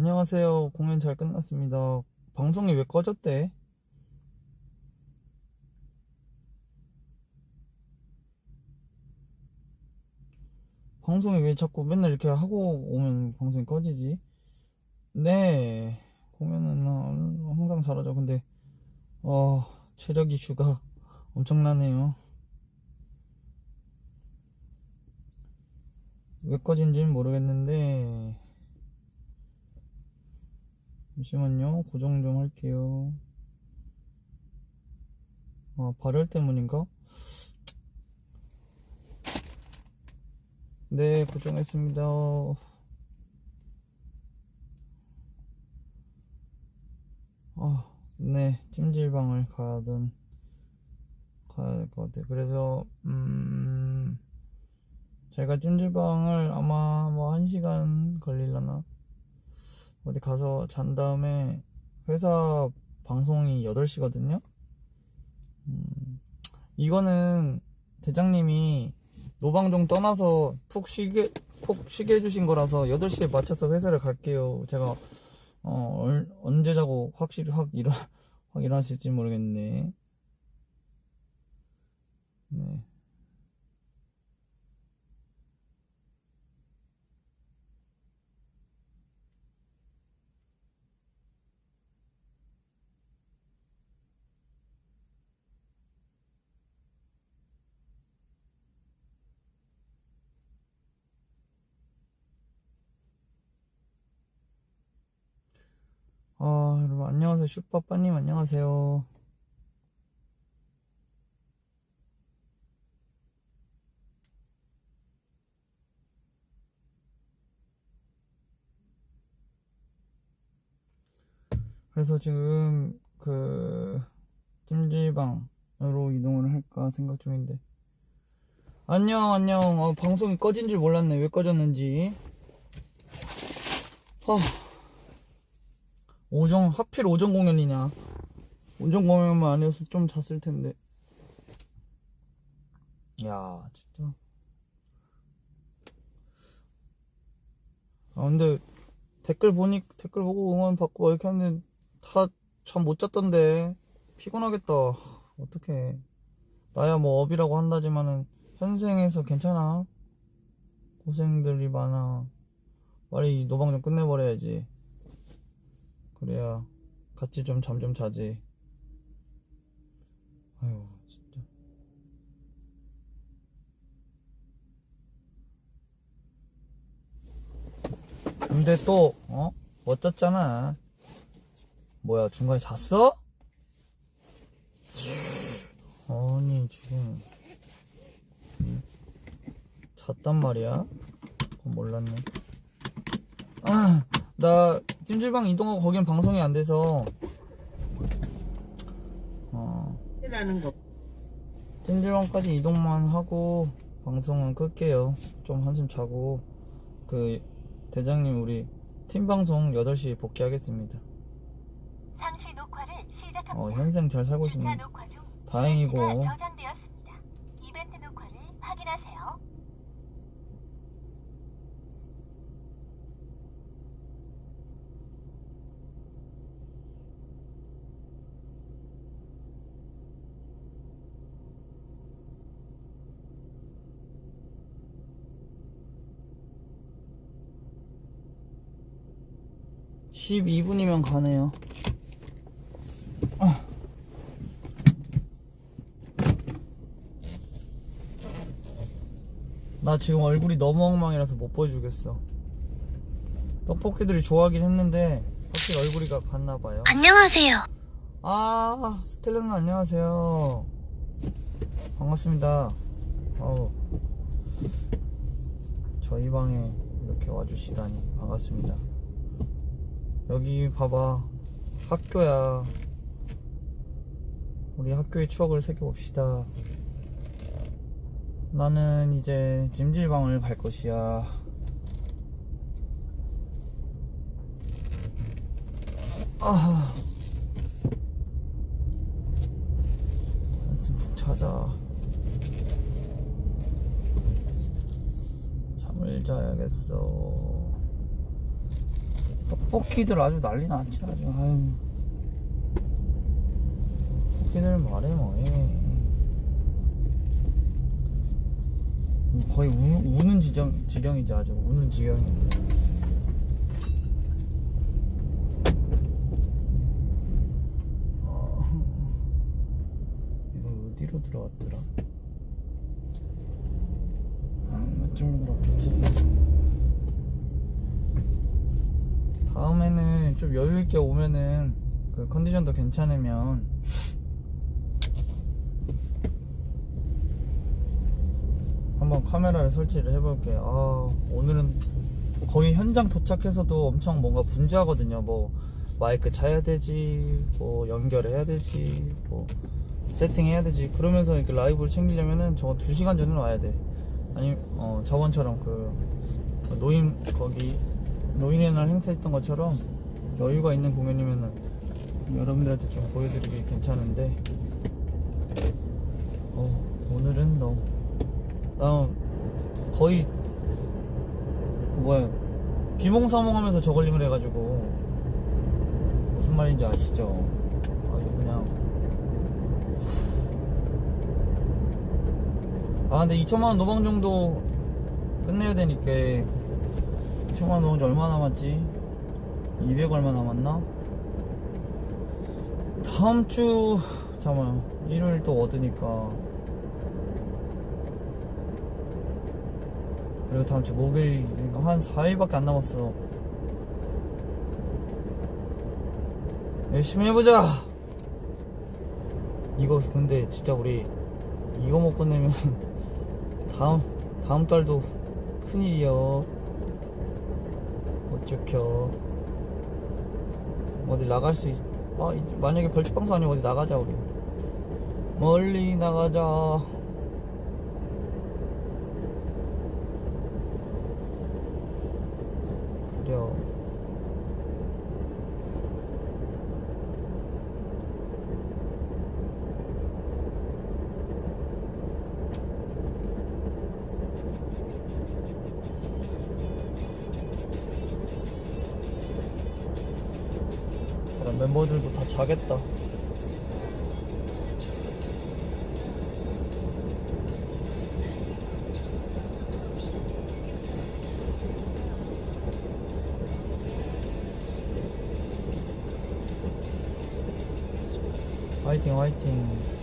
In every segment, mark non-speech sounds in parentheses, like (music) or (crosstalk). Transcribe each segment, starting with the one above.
안녕하세요. 공연 잘 끝났습니다. 방송이 왜 꺼졌대? 방송이 왜 자꾸 맨날 이렇게 하고 오면 방송이 꺼지지? 네, 공연은 어, 항상 잘하죠. 근데, 어, 체력 이슈가 엄청나네요. 왜 꺼진지는 모르겠는데, 잠시만요. 고정 좀 할게요. 아, 발열 때문인가? 네, 고정했습니다. 아, 네, 찜질방을 가든 가야 될 것 같아요. 그래서 음, 제가 찜질방을 아마 뭐 한 시간 걸릴라나 어디 가서 잔 다음에 회사 방송이 8시거든요. 음, 이거는 대장님이 노방종 떠나서 푹 쉬게 푹 쉬게 해주신 거라서 8시에 맞춰서 회사를 갈게요. 제가 어, 얼- 언제 자고 확실히 확 일어 (laughs) 확 일어나실지 모르겠네. 네. 아, 여러분 안녕하세요. 슈퍼빠님 안녕하세요. 그래서 지금 그 찜질방으로 이동을 할까 생각 중인데. 안녕, 안녕. 어, 방송이 꺼진 줄 몰랐네. 왜 꺼졌는지. 아. 오정 하필 오전 공연이냐. 오전 공연만 아니었어 좀 잤을 텐데. 야 진짜. 아 근데 댓글 보니 댓글 보고 응원 받고 막 이렇게 하는데 다 잠 못 잤던데. 피곤하겠다. 어떡해. 나야 뭐 업이라고 한다지만은 현생에서 괜찮아. 고생들이 많아. 빨리 이 노방 좀 끝내버려야지 그래야 같이 좀 잠 좀 자지. 아유, 진짜. 근데 또, 어? 멋졌잖아. 뭐야, 중간에 잤어? 아니, 지금. 음, 잤단 말이야? 몰랐네. 아, 나 찜질방 이동하고 거긴 방송이 안 돼서 어, 라는 거. 찜질방까지 이동만 하고 방송은 끌게요. 좀 한숨 자고 그 대장님 우리 팀 방송 8시 복귀하겠습니다. 상시 녹화를 시작합니다. 어, 현생 잘 살고 타 있습니다. 녹화 중 다행이고 저장되었습니다. 이벤트 녹화를 확인하세요. 어, 12분이면 가네요. 아. 나 지금 얼굴이 너무 엉망이라서 못 보여주겠어. 떡볶이들이 좋아하긴 했는데 확실히 얼굴이가 갔나봐요. 안녕하세요. 아, 스텔라님 안녕하세요. 반갑습니다. 어우, 저희 방에 이렇게 와주시다니 반갑습니다. 여기 봐봐. 학교야. 우리 학교의 추억을 새겨봅시다. 나는 이제 찜질방을 갈 것이야. 아. 한숨 푹 자자. 잠을 자야겠어. 떡볶이들 아주 난리 났지 아주. 아유. 떡볶이들 말해 뭐해 거의 우, 우는 지경, 지경이지 아주. 우는 지경이. 어, 이거 어디로 들어갔더라? 아, 이쪽으로 들어갔겠지 다음에는 좀 여유 있게 오면은 그 컨디션도 괜찮으면 한번 카메라를 설치를 해볼게. 아 오늘은 거의 현장 도착해서도 엄청 뭔가 분주하거든요. 뭐 마이크 차야 되지, 뭐 연결해야 되지, 뭐 세팅해야 되지. 그러면서 이렇게 라이브를 챙기려면은 저거 2 시간 전에 와야 돼. 아니 어 저번처럼 그 노인 거기 노인의 날 행사했던 것처럼 여유가 있는 공연이면은 여러분들한테 좀 보여드리기 괜찮은데 어, 오늘은 너무 나 거의 그 뭐야 비몽사몽하면서 저걸링을 해가지고 무슨 말인지 아시죠? 아주 그냥 아 근데 2천만원 노방 정도 끝내야 되니까 2천만원 노방 얼마 남았지? 200 얼마 남았나? 다음 주 잠깐만 일요일 또 얻으니까 그리고 다음 주 목요일 한 4일밖에 안 남았어 열심히 해보자 이거 근데 진짜 우리 이거 못 끝내면 (laughs) 다음 다음 달도 큰일이여 어쩌켜 어디 나갈 수 있... 아, 이- 만약에 벌칙 방송 아니면 어디 나가자 우리. 멀리 나가자 멤버들도 다 자겠다. 화이팅 화이팅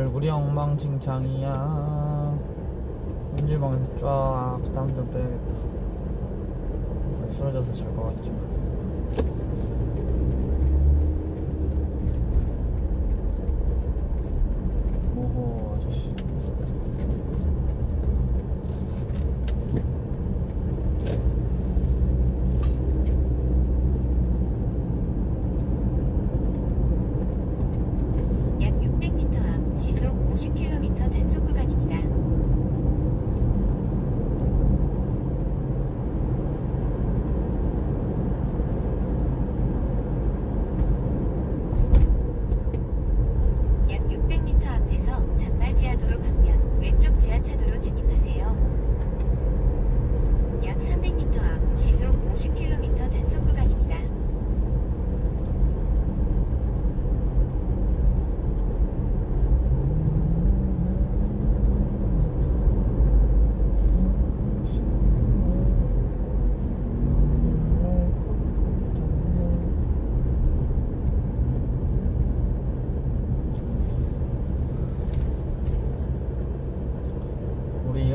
얼굴이 엉망진창이야. 찜질방에서 쫙 땀 좀 빼야겠다. 쓰러져서 잘 것 같지만 오호 아저씨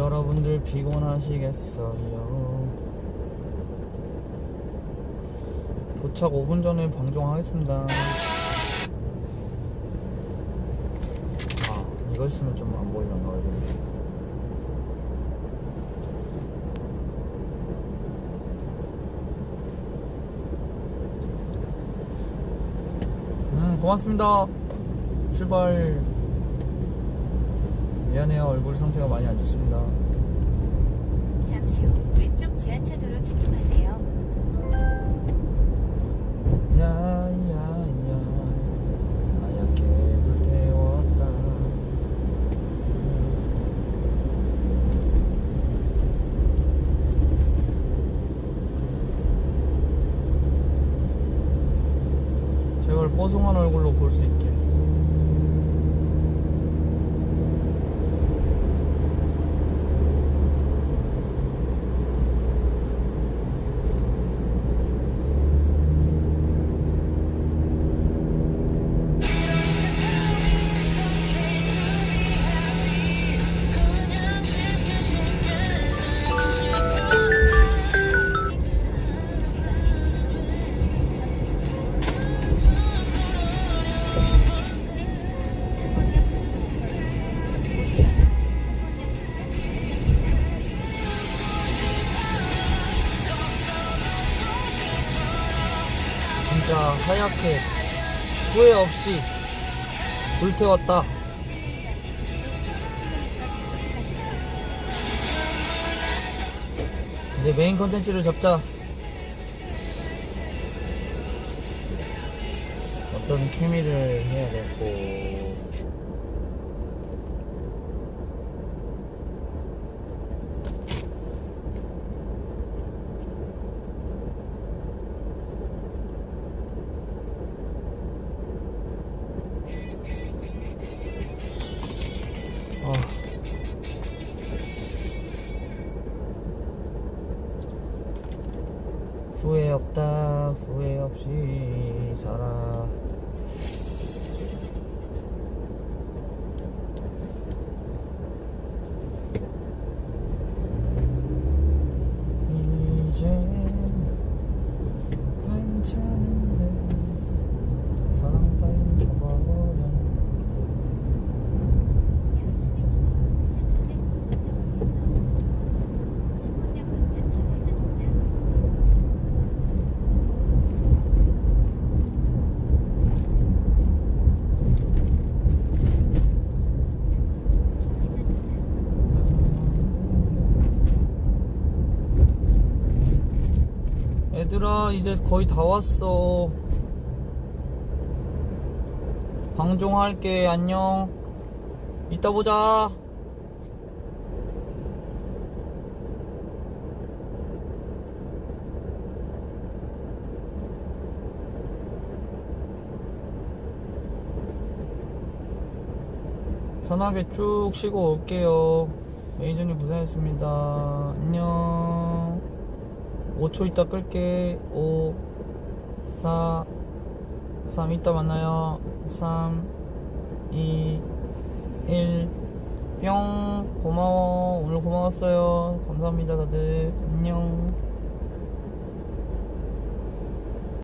여러분들 피곤하시겠어요. 도착 5분 전에 방송하겠습니다. 아, 이거 있으면 좀안 얼굴이. 음, 고맙습니다. 출발. 미안해요. 얼굴 상태가 많이 안 좋습니다. 잠시 후 왼쪽 지하차도로 진입하세요. 야야야 하얗게 불태웠다 제발 뽀송한 얼굴로 볼 수 있게 하얗게 후회 없이 불태웠다. 이제 메인 컨텐츠를 잡자. 어떤 케미를 해야 될고 아 이제 거의 다 왔어. 방종할게. 안녕. 이따 보자. 편하게 쭉 쉬고 올게요. 메이저님 고생했습니다. 안녕 5초 있다 끌게. 5 4 3 이따 만나요. 3 2 1 뿅. 고마워. 오늘 고마웠어요. 감사합니다 다들. 안녕